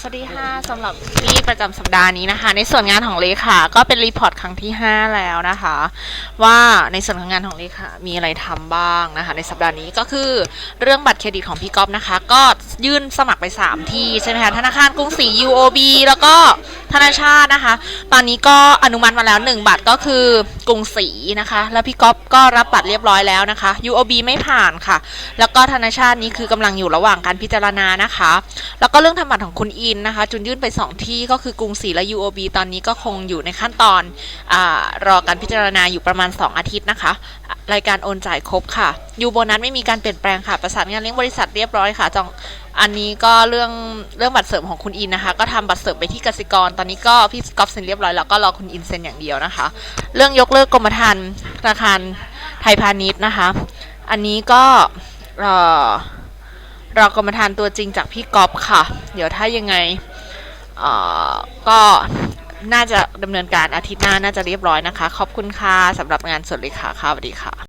สวัสดีค่ะสำหรับที่ประจำสัปดาห์นี้นะคะ ในส่วนงานของเลขาก็เป็นรีพอร์ตครั้งที่ 5 แล้วนะคะ ว่าในส่วนของงานของเลขามีอะไรทำบ้างนะคะ ในสัปดาห์นี้ก็คือเรื่องบัตรเครดิตของพี่ก๊อฟนะคะ ก็ยื่นสมัครไป 3 ที่ใช่ไหมคะธนาคารกรุงศรี UOB แล้วก็ ธนาชาตินะคะ ตอนนี้ก็อนุมัติมาแล้ว 1 บัตรก็คือกรุงศรีนะคะ แล้วพี่ก๊อฟก็รับบัตรเรียบร้อยแล้วนะคะ UOB ไม่ผ่านค่ะ แล้วก็ธนาชาตินี้คือกำลังอยู่ระหว่างการพิจารณานะคะ แล้วก็เรื่องทำบัตรของคุณอินนะคะ จุนยื่นไป 2 ที่ก็คือกรุงศรีและ UOB ตอนนี้ก็คงอยู่ในขั้นตอนอรอการพิจารณาอยู่ประมาณ 2 อาทิตย์นะคะ รายการโอนจ่ายครบค่ะยูโบนัสไม่มีการเปลี่ยนแปลงค่ะประสานงานเลี้ยงบริษัทเรียบร้อยค่ะจอง อันนี้ก็เรื่องเรื่องบัตรเสริมของคุณอินนะคะ ก็ทำบัตรเสริมไปที่กสิกร ตอนนี้ก็พี่กอฟเซ็นเรียบร้อยแล้วก็รอคุณอินเซ็นอย่างเดียวนะคะ เรื่องยกเลิกกรมธรรม์ธนาคารไทยพาณิชย์นะคะ อันนี้ก็เอ่อรอกรรมฐานตัวจริงจากพี่ก๊อฟค่ะ เดี๋ยวถ้ายังไงเอ่อก็น่าจะดำเนินการอาทิตย์หน้าน่าจะเรียบร้อยนะคะ ขอบคุณค่ะสำหรับงานสดเลยค่ะค่ะสวัสดีค่ะ